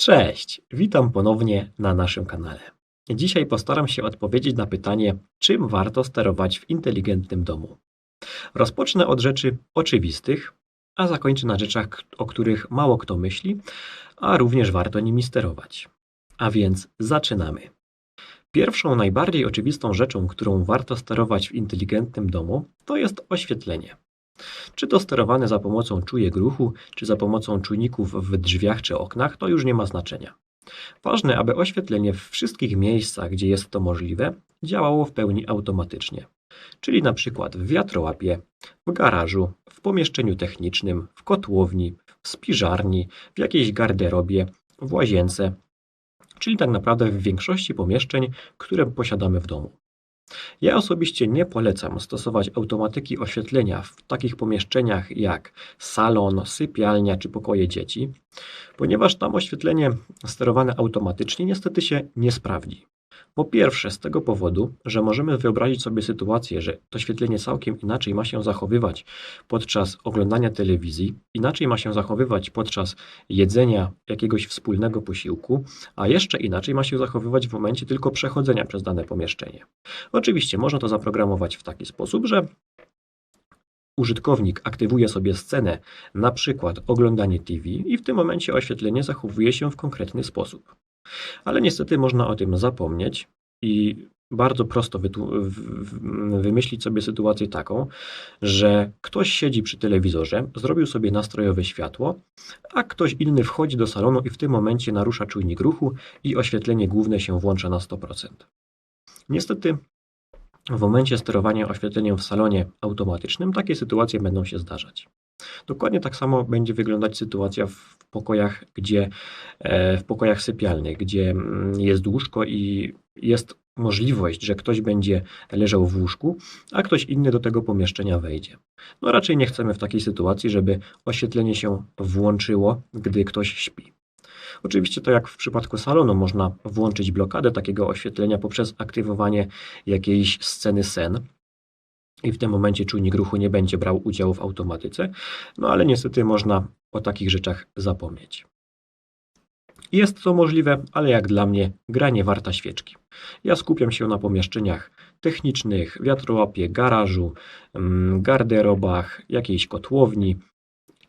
Cześć, witam ponownie na naszym kanale. Dzisiaj postaram się odpowiedzieć na pytanie, czym warto sterować w inteligentnym domu. Rozpocznę od rzeczy oczywistych, a zakończę na rzeczach, o których mało kto myśli, a również warto nimi sterować. A więc zaczynamy. Pierwszą, najbardziej oczywistą rzeczą, którą warto sterować w inteligentnym domu, to jest oświetlenie. Czy to sterowane za pomocą czujek ruchu, czy za pomocą czujników w drzwiach czy oknach, to już nie ma znaczenia. Ważne, aby oświetlenie w wszystkich miejscach, gdzie jest to możliwe, działało w pełni automatycznie. Czyli na przykład w wiatrołapie, w garażu, w pomieszczeniu technicznym, w kotłowni, w spiżarni, w jakiejś garderobie, w łazience, czyli tak naprawdę w większości pomieszczeń, które posiadamy w domu. Ja osobiście nie polecam stosować automatyki oświetlenia w takich pomieszczeniach jak salon, sypialnia czy pokoje dzieci, ponieważ tam oświetlenie sterowane automatycznie niestety się nie sprawdzi. Po pierwsze, z tego powodu, że możemy wyobrazić sobie sytuację, że to świetlenie całkiem inaczej ma się zachowywać podczas oglądania telewizji, inaczej ma się zachowywać podczas jedzenia jakiegoś wspólnego posiłku, a jeszcze inaczej ma się zachowywać w momencie tylko przechodzenia przez dane pomieszczenie. Oczywiście można to zaprogramować w taki sposób, że użytkownik aktywuje sobie scenę, na przykład oglądanie TV i w tym momencie oświetlenie zachowuje się w konkretny sposób. Ale niestety można o tym zapomnieć i bardzo prosto wymyślić sobie sytuację taką, że ktoś siedzi przy telewizorze, zrobił sobie nastrojowe światło, a ktoś inny wchodzi do salonu i w tym momencie narusza czujnik ruchu i oświetlenie główne się włącza na 100%. Niestety w momencie sterowania oświetleniem w salonie automatycznym takie sytuacje będą się zdarzać. Dokładnie tak samo będzie wyglądać sytuacja w pokojach, gdzie, e, w pokojach sypialnych, gdzie mm, jest łóżko i jest możliwość, że ktoś będzie leżał w łóżku, a ktoś inny do tego pomieszczenia wejdzie. No raczej nie chcemy w takiej sytuacji, żeby oświetlenie się włączyło, gdy ktoś śpi. Oczywiście to jak w przypadku salonu można włączyć blokadę takiego oświetlenia poprzez aktywowanie jakiejś sceny sen, i w tym momencie czujnik ruchu nie będzie brał udziału w automatyce, no ale niestety można o takich rzeczach zapomnieć. Jest to możliwe, ale jak dla mnie gra nie warta świeczki. Ja skupiam się na pomieszczeniach technicznych, wiatrołapie, garażu, mm, garderobach, jakiejś kotłowni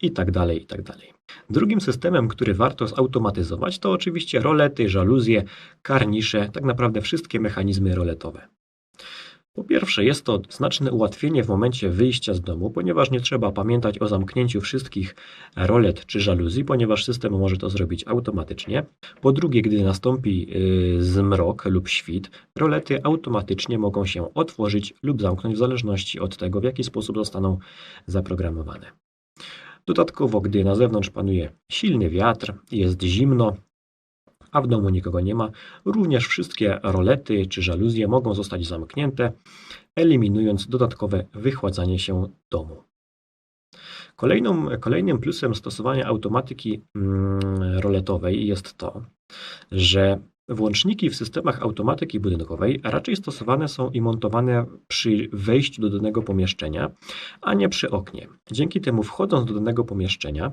itd. Tak itd. Tak Drugim systemem, który warto zautomatyzować to oczywiście rolety, żaluzje, karnisze, tak naprawdę wszystkie mechanizmy roletowe. Po pierwsze, jest to znaczne ułatwienie w momencie wyjścia z domu, ponieważ nie trzeba pamiętać o zamknięciu wszystkich rolet czy żaluzji, ponieważ system może to zrobić automatycznie. Po drugie, gdy nastąpi y, zmrok lub świt, rolety automatycznie mogą się otworzyć lub zamknąć w zależności od tego, w jaki sposób zostaną zaprogramowane. Dodatkowo, gdy na zewnątrz panuje silny wiatr, jest zimno, a w domu nikogo nie ma, również wszystkie rolety czy żaluzje mogą zostać zamknięte, eliminując dodatkowe wychładzanie się domu. Kolejną, kolejnym plusem stosowania automatyki mm, roletowej jest to, że Włączniki w systemach automatyki budynkowej raczej stosowane są i montowane przy wejściu do danego pomieszczenia, a nie przy oknie. Dzięki temu wchodząc do danego pomieszczenia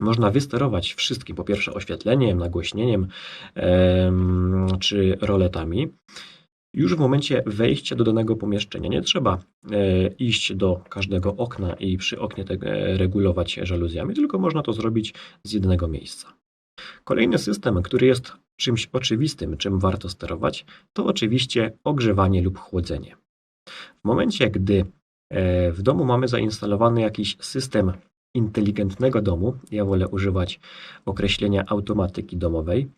można wysterować wszystkim, po pierwsze oświetleniem, nagłośnieniem czy roletami. Już w momencie wejścia do danego pomieszczenia nie trzeba e, iść do każdego okna i przy oknie te, regulować żaluzjami, tylko można to zrobić z jednego miejsca. Kolejny system, który jest czymś oczywistym, czym warto sterować, to oczywiście ogrzewanie lub chłodzenie. W momencie, gdy e, w domu mamy zainstalowany jakiś system inteligentnego domu, ja wolę używać określenia automatyki domowej,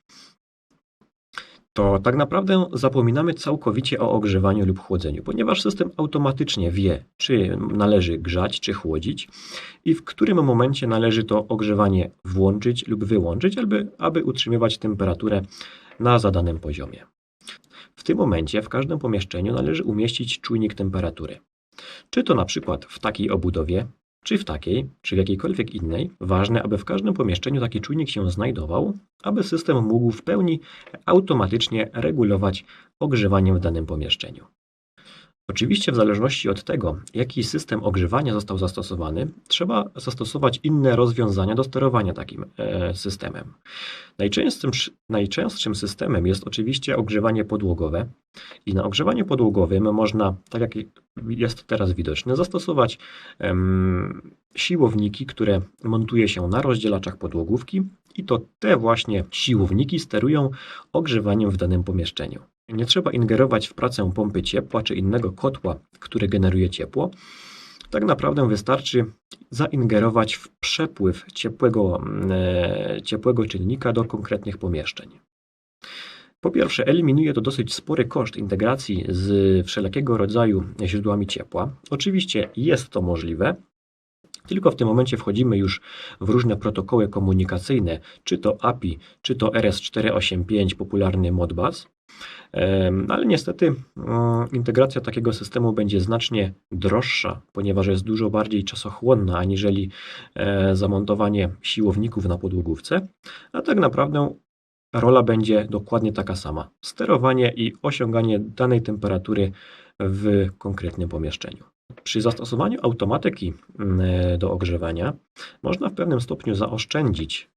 to tak naprawdę zapominamy całkowicie o ogrzewaniu lub chłodzeniu, ponieważ system automatycznie wie, czy należy grzać, czy chłodzić i w którym momencie należy to ogrzewanie włączyć lub wyłączyć, aby, aby utrzymywać temperaturę na zadanym poziomie. W tym momencie w każdym pomieszczeniu należy umieścić czujnik temperatury. Czy to na przykład w takiej obudowie, czy w takiej, czy w jakiejkolwiek innej, ważne, aby w każdym pomieszczeniu taki czujnik się znajdował, aby system mógł w pełni automatycznie regulować ogrzewanie w danym pomieszczeniu. Oczywiście, w zależności od tego, jaki system ogrzewania został zastosowany, trzeba zastosować inne rozwiązania do sterowania takim e, systemem. Najczęstszym, najczęstszym systemem jest oczywiście ogrzewanie podłogowe, i na ogrzewanie podłogowym można, tak jak jest teraz widoczne, zastosować siłowniki, które montuje się na rozdzielaczach podłogówki, i to te właśnie siłowniki sterują ogrzewaniem w danym pomieszczeniu. Nie trzeba ingerować w pracę pompy ciepła czy innego kotła, który generuje ciepło. Tak naprawdę wystarczy zaingerować w przepływ ciepłego, e, ciepłego czynnika do konkretnych pomieszczeń. Po pierwsze, eliminuje to dosyć spory koszt integracji z wszelkiego rodzaju źródłami ciepła. Oczywiście jest to możliwe, tylko w tym momencie wchodzimy już w różne protokoły komunikacyjne, czy to API, czy to RS485, popularny Modbus. Ale niestety mm, integracja takiego systemu będzie znacznie droższa, ponieważ jest dużo bardziej czasochłonna aniżeli e, zamontowanie siłowników na podłogówce, a tak naprawdę rola będzie dokładnie taka sama: sterowanie i osiąganie danej temperatury w konkretnym pomieszczeniu. Przy zastosowaniu automatyki mm, do ogrzewania można w pewnym stopniu zaoszczędzić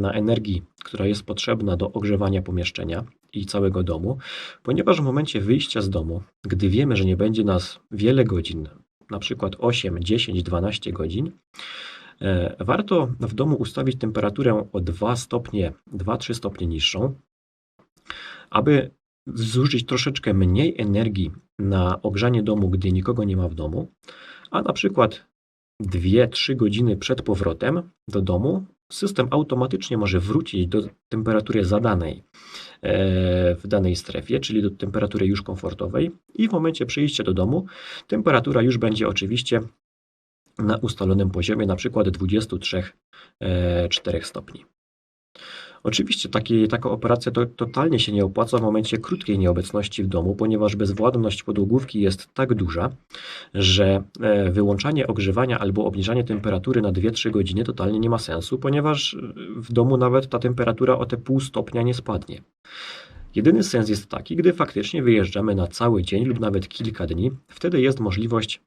na energii, która jest potrzebna do ogrzewania pomieszczenia i całego domu, ponieważ w momencie wyjścia z domu, gdy wiemy, że nie będzie nas wiele godzin, na przykład 8, 10, 12 godzin, e, warto w domu ustawić temperaturę o 2 stopnie, 2-3 stopnie niższą, aby zużyć troszeczkę mniej energii na ogrzanie domu, gdy nikogo nie ma w domu, a na przykład 2-3 godziny przed powrotem do domu system automatycznie może wrócić do temperatury zadanej e, w danej strefie, czyli do temperatury już komfortowej i w momencie przyjścia do domu temperatura już będzie oczywiście na ustalonym poziomie, na przykład 23-4 e, stopni. Oczywiście taki, taka operacja to totalnie się nie opłaca w momencie krótkiej nieobecności w domu, ponieważ bezwładność podłogówki jest tak duża, że e, wyłączanie ogrzewania albo obniżanie temperatury na 2-3 godziny totalnie nie ma sensu, ponieważ e, w domu nawet ta temperatura o te pół stopnia nie spadnie. Jedyny sens jest taki, gdy faktycznie wyjeżdżamy na cały dzień lub nawet kilka dni, wtedy jest możliwość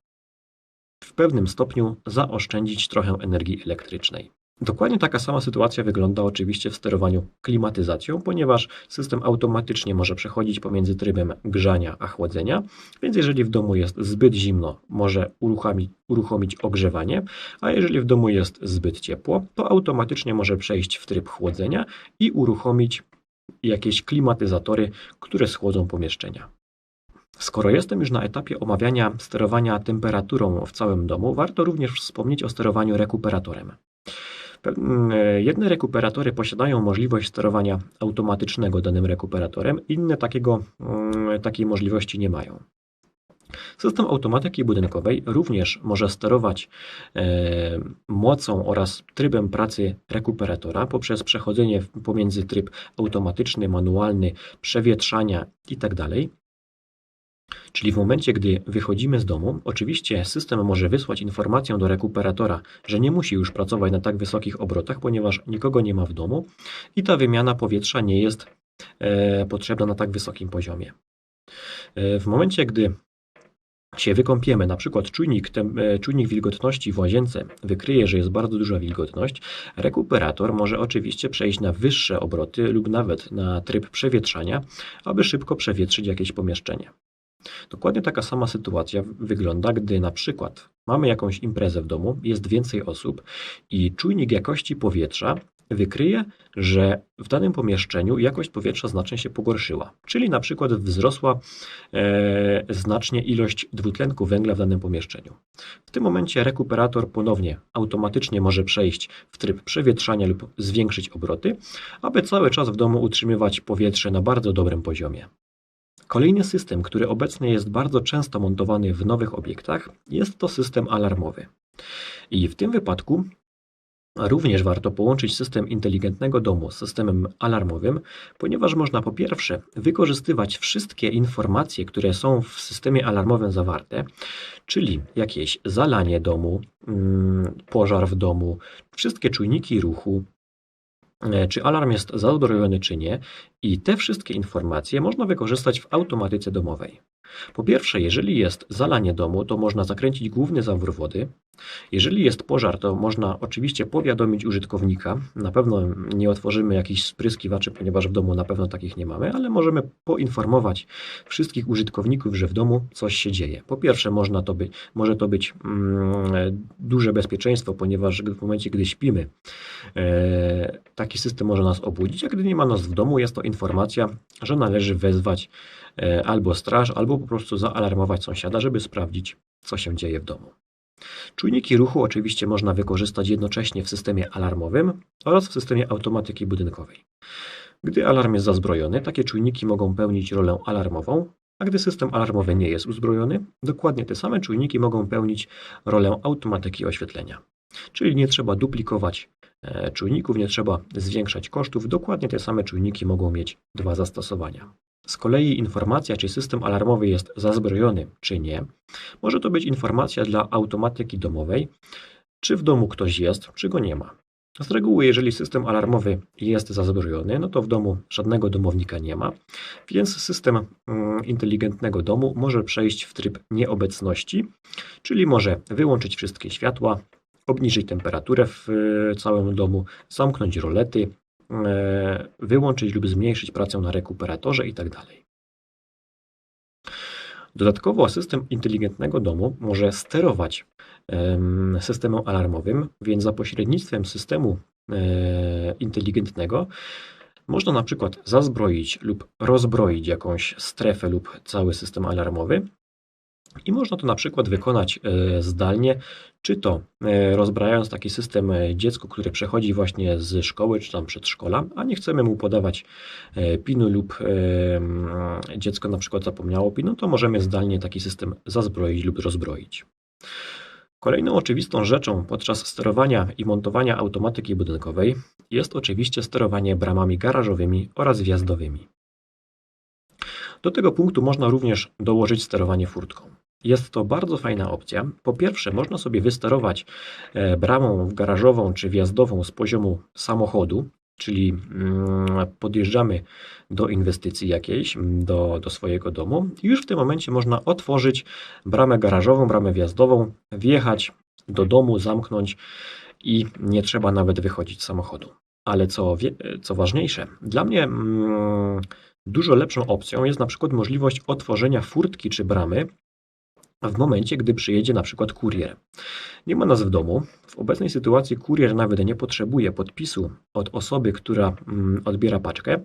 w pewnym stopniu zaoszczędzić trochę energii elektrycznej. Dokładnie taka sama sytuacja wygląda oczywiście w sterowaniu klimatyzacją, ponieważ system automatycznie może przechodzić pomiędzy trybem grzania a chłodzenia, więc jeżeli w domu jest zbyt zimno, może uruchomić, uruchomić ogrzewanie, a jeżeli w domu jest zbyt ciepło, to automatycznie może przejść w tryb chłodzenia i uruchomić jakieś klimatyzatory, które schłodzą pomieszczenia. Skoro jestem już na etapie omawiania sterowania temperaturą w całym domu, warto również wspomnieć o sterowaniu rekuperatorem. E, jedne rekuperatory posiadają możliwość sterowania automatycznego danym rekuperatorem, inne takiego, mm, takiej możliwości nie mają. System automatyki budynkowej również może sterować e, mocą oraz trybem pracy rekuperatora poprzez przechodzenie pomiędzy tryb automatyczny, manualny, przewietrzania itd. Czyli w momencie, gdy wychodzimy z domu, oczywiście system może wysłać informację do rekuperatora, że nie musi już pracować na tak wysokich obrotach, ponieważ nikogo nie ma w domu i ta wymiana powietrza nie jest e, potrzebna na tak wysokim poziomie. E, w momencie, gdy się wykąpiemy, na przykład czujnik, e, czujnik wilgotności w łazience wykryje, że jest bardzo duża wilgotność, rekuperator może oczywiście przejść na wyższe obroty lub nawet na tryb przewietrzania, aby szybko przewietrzyć jakieś pomieszczenie. Dokładnie taka sama sytuacja wygląda, gdy na przykład mamy jakąś imprezę w domu, jest więcej osób i czujnik jakości powietrza wykryje, że w danym pomieszczeniu jakość powietrza znacznie się pogorszyła, czyli na przykład wzrosła e, znacznie ilość dwutlenku węgla w danym pomieszczeniu. W tym momencie rekuperator ponownie automatycznie może przejść w tryb przewietrzania lub zwiększyć obroty, aby cały czas w domu utrzymywać powietrze na bardzo dobrym poziomie. Kolejny system, który obecnie jest bardzo często montowany w nowych obiektach, jest to system alarmowy. I w tym wypadku Również warto połączyć system inteligentnego domu z systemem alarmowym, ponieważ można po pierwsze wykorzystywać wszystkie informacje, które są w systemie alarmowym zawarte, czyli jakieś zalanie domu, mm, pożar w domu, wszystkie czujniki ruchu, czy alarm jest zadowolony czy nie i te wszystkie informacje można wykorzystać w automatyce domowej. Po pierwsze, jeżeli jest zalanie domu, to można zakręcić główny zawór wody. Jeżeli jest pożar, to można oczywiście powiadomić użytkownika. Na pewno nie otworzymy jakichś spryskiwaczy, ponieważ w domu na pewno takich nie mamy, ale możemy poinformować wszystkich użytkowników, że w domu coś się dzieje. Po pierwsze, można to być, może to być mm, duże bezpieczeństwo, ponieważ w momencie, gdy śpimy, e, taki system może nas obudzić, a gdy nie ma nas w domu, jest to informacja, że należy wezwać e, albo straż, albo po prostu zaalarmować sąsiada, żeby sprawdzić, co się dzieje w domu. Czujniki ruchu oczywiście można wykorzystać jednocześnie w systemie alarmowym oraz w systemie automatyki budynkowej. Gdy alarm jest zazbrojony, takie czujniki mogą pełnić rolę alarmową, a gdy system alarmowy nie jest uzbrojony, dokładnie te same czujniki mogą pełnić rolę automatyki oświetlenia. Czyli nie trzeba duplikować e, czujników, nie trzeba zwiększać kosztów, dokładnie te same czujniki mogą mieć dwa zastosowania. Z kolei informacja, czy system alarmowy jest zazbrojony, czy nie, może to być informacja dla automatyki domowej, czy w domu ktoś jest, czy go nie ma. Z reguły, jeżeli system alarmowy jest zazbrojony, no to w domu żadnego domownika nie ma, więc system mm, inteligentnego domu może przejść w tryb nieobecności, czyli może wyłączyć wszystkie światła, obniżyć temperaturę w e, całym domu, zamknąć rolety, wyłączyć lub zmniejszyć pracę na rekuperatorze itd. Dodatkowo system inteligentnego domu może sterować systemem alarmowym, więc za pośrednictwem systemu e, inteligentnego można na przykład zazbroić lub rozbroić jakąś strefę lub cały system alarmowy i można to na przykład wykonać e, zdalnie, czy to e, rozbrajając taki system dziecku, które przechodzi właśnie z szkoły czy tam przedszkola, a nie chcemy mu podawać pinu lub dziecko na przykład zapomniało pinu, to możemy zdalnie taki system zazbroić lub rozbroić. Kolejną oczywistą rzeczą podczas sterowania i montowania automatyki budynkowej jest oczywiście sterowanie bramami garażowymi oraz wjazdowymi. Do tego punktu można również dołożyć sterowanie furtką. Jest to bardzo fajna opcja. Po pierwsze, można sobie wysterować e, bramą garażową czy wjazdową z poziomu samochodu, czyli mm, podjeżdżamy do inwestycji jakiejś, do, do swojego domu i już w tym momencie można otworzyć bramę garażową, bramę wjazdową, wjechać do domu, zamknąć i nie trzeba nawet wychodzić z samochodu. Ale co, co ważniejsze, dla mnie mm, dużo lepszą opcją jest na przykład możliwość otworzenia furtki czy bramy w momencie, gdy przyjedzie na przykład kurier. Nie ma nas w domu. W obecnej sytuacji kurier nawet nie potrzebuje podpisu od osoby, która mm, odbiera paczkę,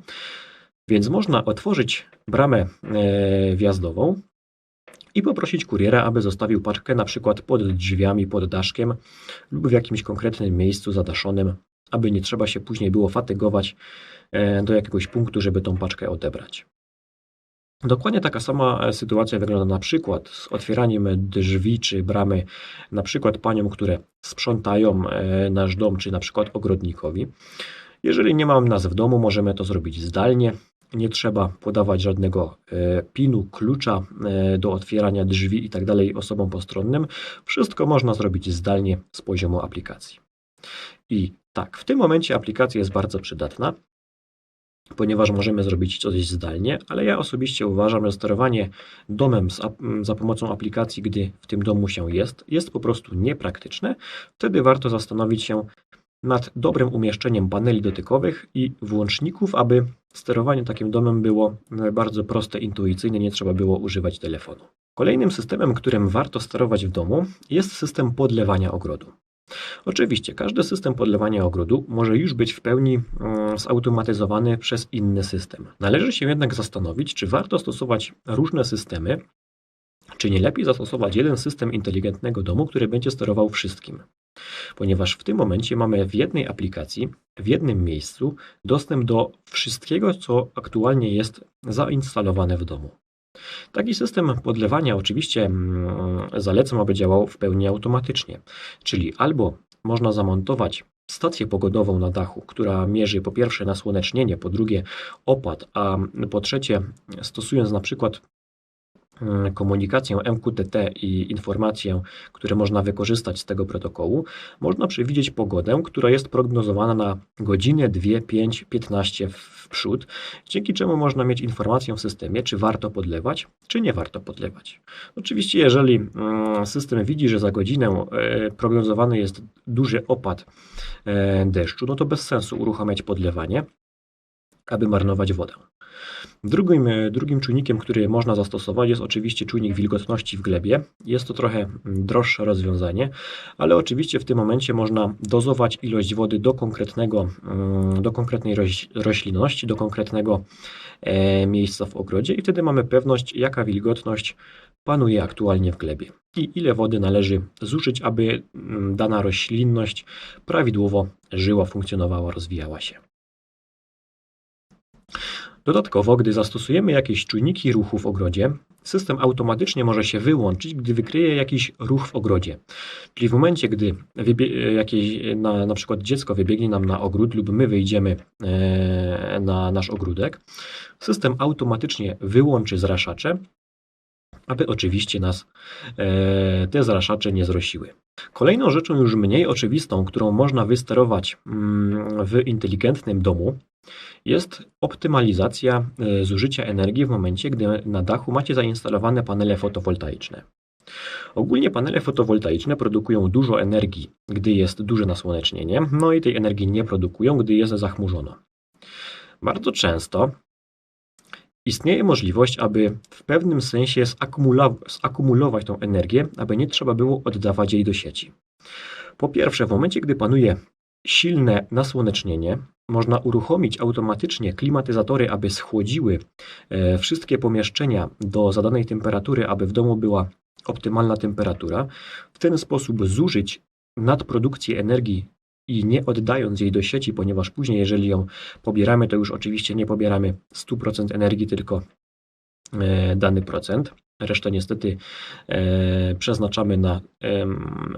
więc można otworzyć bramę e, wjazdową i poprosić kuriera, aby zostawił paczkę na przykład pod drzwiami, pod daszkiem lub w jakimś konkretnym miejscu zadaszonym, aby nie trzeba się później było fatygować e, do jakiegoś punktu, żeby tą paczkę odebrać. Dokładnie taka sama e, sytuacja wygląda na przykład z otwieraniem drzwi czy bramy, na przykład paniom, które sprzątają e, nasz dom, czy na przykład ogrodnikowi. Jeżeli nie mamy nas w domu, możemy to zrobić zdalnie. Nie trzeba podawać żadnego e, pinu, klucza do otwierania drzwi i tak osobom postronnym. Wszystko można zrobić zdalnie z poziomu aplikacji. I tak, w tym momencie aplikacja jest bardzo przydatna ponieważ możemy zrobić coś zdalnie, ale ja osobiście uważam, że sterowanie domem za pomocą aplikacji, gdy w tym domu się jest, jest po prostu niepraktyczne. Wtedy warto zastanowić się nad dobrym umieszczeniem paneli dotykowych i włączników, aby sterowanie takim domem było bardzo proste, intuicyjne, nie trzeba było używać telefonu. Kolejnym systemem, którym warto sterować w domu, jest system podlewania ogrodu. Oczywiście, każdy system podlewania ogrodu może już być w pełni mm, zautomatyzowany przez inny system. Należy się jednak zastanowić, czy warto stosować różne systemy, czy nie lepiej zastosować jeden system inteligentnego domu, który będzie sterował wszystkim. Ponieważ w tym momencie mamy w jednej aplikacji, w jednym miejscu dostęp do wszystkiego, co aktualnie jest zainstalowane w domu. Taki system podlewania oczywiście mm, zalecam, aby działał w pełni automatycznie, czyli albo można zamontować stację pogodową na dachu, która mierzy po pierwsze nasłonecznienie, po drugie opad, a po trzecie stosując na przykład komunikację MQTT i informację, które można wykorzystać z tego protokołu, można przewidzieć pogodę, która jest prognozowana na godzinę, 2, 5, 15 w przód, dzięki czemu można mieć informację w systemie, czy warto podlewać, czy nie warto podlewać. Oczywiście, jeżeli mm, system widzi, że za godzinę e, prognozowany jest duży opad e, deszczu, no to bez sensu uruchamiać podlewanie, aby marnować wodę. Drugim, drugim czujnikiem, który można zastosować jest oczywiście czujnik wilgotności w glebie. Jest to trochę droższe rozwiązanie, ale oczywiście w tym momencie można dozować ilość wody do, konkretnego, mm, do konkretnej roślinności, do konkretnego e, miejsca w ogrodzie i wtedy mamy pewność, jaka wilgotność panuje aktualnie w glebie i ile wody należy zużyć, aby mm, dana roślinność prawidłowo żyła, funkcjonowała, rozwijała się. Dodatkowo, gdy zastosujemy jakieś czujniki ruchu w ogrodzie, system automatycznie może się wyłączyć, gdy wykryje jakiś ruch w ogrodzie. Czyli w momencie, gdy jakieś, na, na przykład dziecko wybiegnie nam na ogród lub my wyjdziemy e, na nasz ogródek, system automatycznie wyłączy zraszacze, aby oczywiście nas e, te zraszacze nie zrosiły. Kolejną rzeczą już mniej oczywistą, którą można wysterować mm, w inteligentnym domu, jest optymalizacja e, zużycia energii w momencie, gdy na dachu macie zainstalowane panele fotowoltaiczne. Ogólnie panele fotowoltaiczne produkują dużo energii, gdy jest duże nasłonecznienie, no i tej energii nie produkują, gdy jest zachmurzono. Bardzo często istnieje możliwość, aby w pewnym sensie zakumulować tą energię, aby nie trzeba było oddawać jej do sieci. Po pierwsze, w momencie, gdy panuje silne nasłonecznienie, można uruchomić automatycznie klimatyzatory, aby schłodziły e, wszystkie pomieszczenia do zadanej temperatury, aby w domu była optymalna temperatura. W ten sposób zużyć nadprodukcję energii i nie oddając jej do sieci, ponieważ później, jeżeli ją pobieramy, to już oczywiście nie pobieramy 100% energii, tylko e, dany procent. Resztę niestety e, przeznaczamy na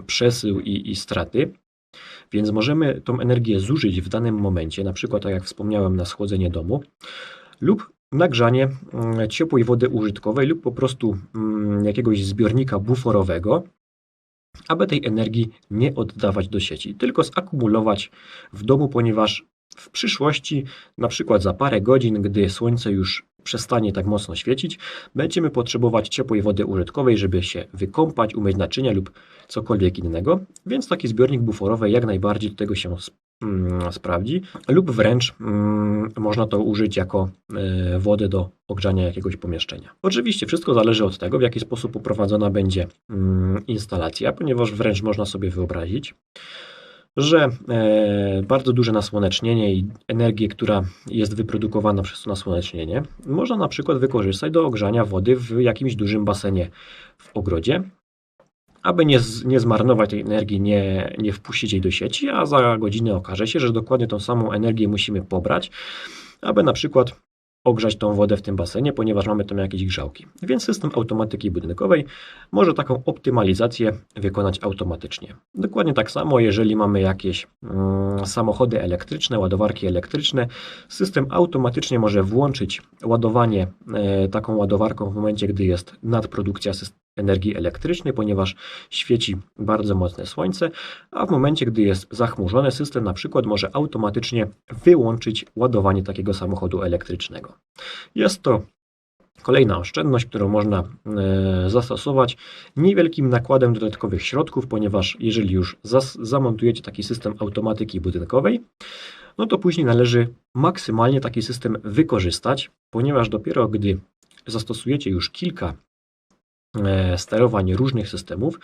przesył i, i straty. Więc możemy tą energię zużyć w danym momencie, na przykład tak jak wspomniałem na schłodzenie domu, lub nagrzanie mm, ciepłej wody użytkowej lub po prostu mm, jakiegoś zbiornika buforowego, aby tej energii nie oddawać do sieci, tylko zakumulować w domu, ponieważ w przyszłości, na przykład za parę godzin, gdy słońce już przestanie tak mocno świecić, będziemy potrzebować ciepłej wody użytkowej, żeby się wykąpać, umyć naczynia lub cokolwiek innego, więc taki zbiornik buforowy jak najbardziej do tego się mm, sprawdzi, lub wręcz mm, można to użyć jako y, wodę do ogrzania jakiegoś pomieszczenia. Oczywiście wszystko zależy od tego, w jaki sposób poprowadzona będzie y, instalacja, ponieważ wręcz można sobie wyobrazić, że e, bardzo duże nasłonecznienie i energię, która jest wyprodukowana przez to nasłonecznienie, można na przykład wykorzystać do ogrzania wody w jakimś dużym basenie w ogrodzie, aby nie, nie zmarnować tej energii, nie, nie wpuścić jej do sieci, a za godzinę okaże się, że dokładnie tą samą energię musimy pobrać, aby na przykład ogrzać tą wodę w tym basenie, ponieważ mamy tam jakieś grzałki. Więc system automatyki budynkowej może taką optymalizację wykonać automatycznie. Dokładnie tak samo, jeżeli mamy jakieś mm, samochody elektryczne, ładowarki elektryczne, system automatycznie może włączyć ładowanie e, taką ładowarką w momencie, gdy jest nadprodukcja energii elektrycznej, ponieważ świeci bardzo mocne słońce, a w momencie, gdy jest zachmurzone, system na przykład może automatycznie wyłączyć ładowanie takiego samochodu elektrycznego. Jest to Kolejna oszczędność, którą można e, zastosować niewielkim nakładem dodatkowych środków, ponieważ jeżeli już zamontujecie taki system automatyki budynkowej, no to później należy maksymalnie taki system wykorzystać, ponieważ dopiero gdy zastosujecie już kilka sterowań różnych systemów.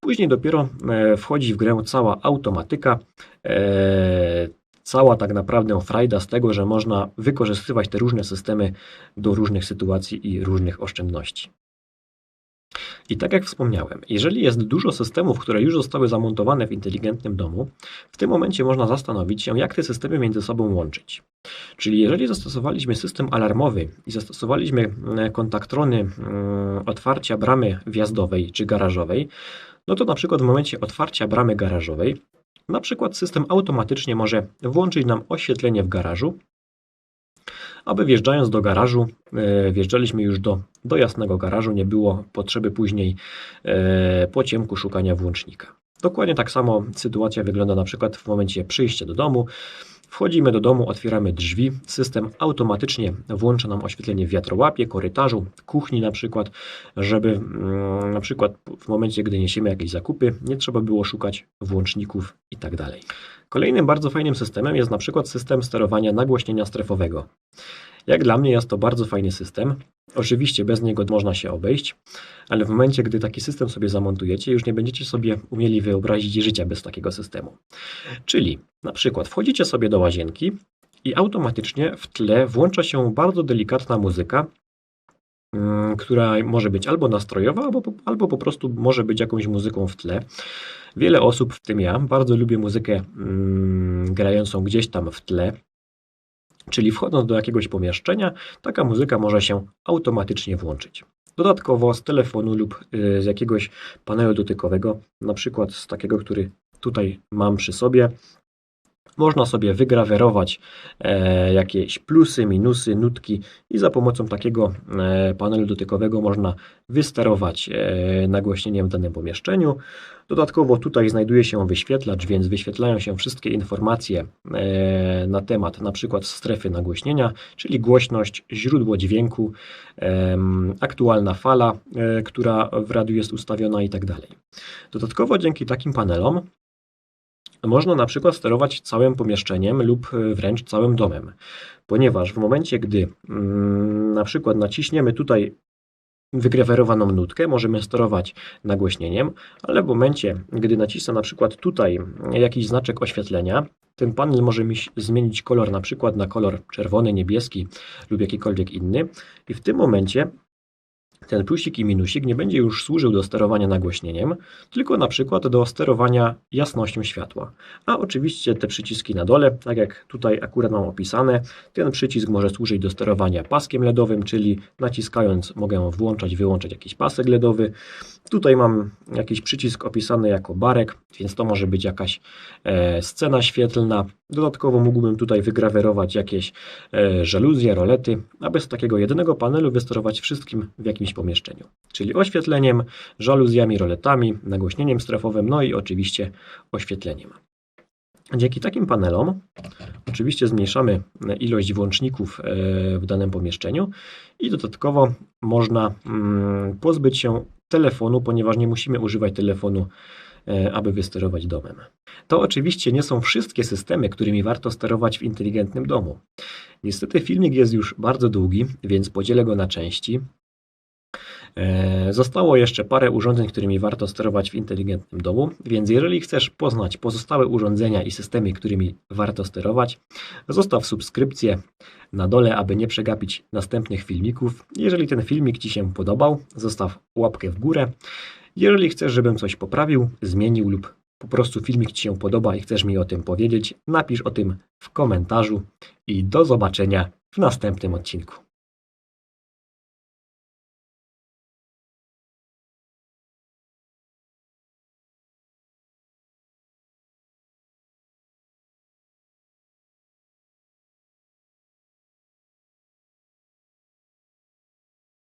Później dopiero e, wchodzi w grę cała automatyka, e, cała tak naprawdę frajda z tego, że można wykorzystywać te różne systemy do różnych sytuacji i różnych oszczędności. I tak jak wspomniałem, jeżeli jest dużo systemów, które już zostały zamontowane w inteligentnym domu, w tym momencie można zastanowić się, jak te systemy między sobą łączyć. Czyli jeżeli zastosowaliśmy system alarmowy i zastosowaliśmy e, kontaktrony mm, otwarcia bramy wjazdowej czy garażowej, no to na przykład w momencie otwarcia bramy garażowej, na przykład system automatycznie może włączyć nam oświetlenie w garażu, aby wjeżdżając do garażu, e, wjeżdżaliśmy już do, do jasnego garażu, nie było potrzeby później e, po ciemku szukania włącznika. Dokładnie tak samo sytuacja wygląda na przykład w momencie przyjścia do domu. Wchodzimy do domu, otwieramy drzwi, system automatycznie włącza nam oświetlenie w wiatrołapie, korytarzu, kuchni na przykład, żeby mm, na przykład w momencie, gdy niesiemy jakieś zakupy, nie trzeba było szukać włączników i tak dalej. Kolejnym bardzo fajnym systemem jest na przykład system sterowania nagłośnienia strefowego. Jak dla mnie jest to bardzo fajny system. Oczywiście bez niego można się obejść, ale w momencie, gdy taki system sobie zamontujecie, już nie będziecie sobie umieli wyobrazić życia bez takiego systemu. Czyli na przykład wchodzicie sobie do łazienki i automatycznie w tle włącza się bardzo delikatna muzyka, mm, która może być albo nastrojowa, albo, albo po prostu może być jakąś muzyką w tle. Wiele osób, w tym ja, bardzo lubię muzykę mm, grającą gdzieś tam w tle. Czyli wchodząc do jakiegoś pomieszczenia, taka muzyka może się automatycznie włączyć. Dodatkowo z telefonu lub y, z jakiegoś panelu dotykowego, na przykład z takiego, który tutaj mam przy sobie, można sobie wygrawerować e, jakieś plusy, minusy, nutki i za pomocą takiego e, panelu dotykowego można wysterować e, nagłośnieniem w danym pomieszczeniu. Dodatkowo tutaj znajduje się wyświetlacz, więc wyświetlają się wszystkie informacje na temat na przykład strefy nagłośnienia, czyli głośność, źródło dźwięku, aktualna fala, która w radiu jest ustawiona i tak dalej. Dodatkowo dzięki takim panelom można na przykład sterować całym pomieszczeniem lub e, wręcz całym domem, ponieważ w momencie, gdy mm, na przykład naciśniemy tutaj wygrawerowaną nutkę, możemy sterować nagłośnieniem, ale w momencie, gdy nacisnę na przykład tutaj jakiś znaczek oświetlenia, ten panel może mi zmienić kolor na przykład na kolor czerwony, niebieski lub jakikolwiek inny i w tym momencie ten plusik i minusik nie będzie już służył do sterowania nagłośnieniem, tylko na przykład do sterowania jasnością światła. A oczywiście te przyciski na dole, tak jak tutaj akurat mam opisane, ten przycisk może służyć do sterowania paskiem LEDowym, czyli naciskając mogę włączać, wyłączać jakiś pasek LEDowy. Tutaj mam jakiś przycisk opisany jako barek, więc to może być jakaś e, scena świetlna. Dodatkowo mógłbym tutaj wygrawerować jakieś e, żaluzje, rolety, aby z takiego jednego panelu wysterować wszystkim w jakimś pomieszczeniu. Czyli oświetleniem, żaluzjami, roletami, nagłośnieniem strefowym, no i oczywiście oświetleniem. Dzięki takim panelom oczywiście zmniejszamy ilość włączników e, w danym pomieszczeniu i dodatkowo można mm, pozbyć się telefonu, ponieważ nie musimy używać telefonu, e, aby wysterować domem. To oczywiście nie są wszystkie systemy, którymi warto sterować w inteligentnym domu. Niestety filmik jest już bardzo długi, więc podzielę go na części. E, zostało jeszcze parę urządzeń, którymi warto sterować w inteligentnym domu, więc jeżeli chcesz poznać pozostałe urządzenia i systemy, którymi warto sterować, zostaw subskrypcję na dole, aby nie przegapić następnych filmików. Jeżeli ten filmik Ci się podobał, zostaw łapkę w górę. Jeżeli chcesz, żebym coś poprawił, zmienił lub po prostu filmik Ci się podoba i chcesz mi o tym powiedzieć, napisz o tym w komentarzu i do zobaczenia w następnym odcinku.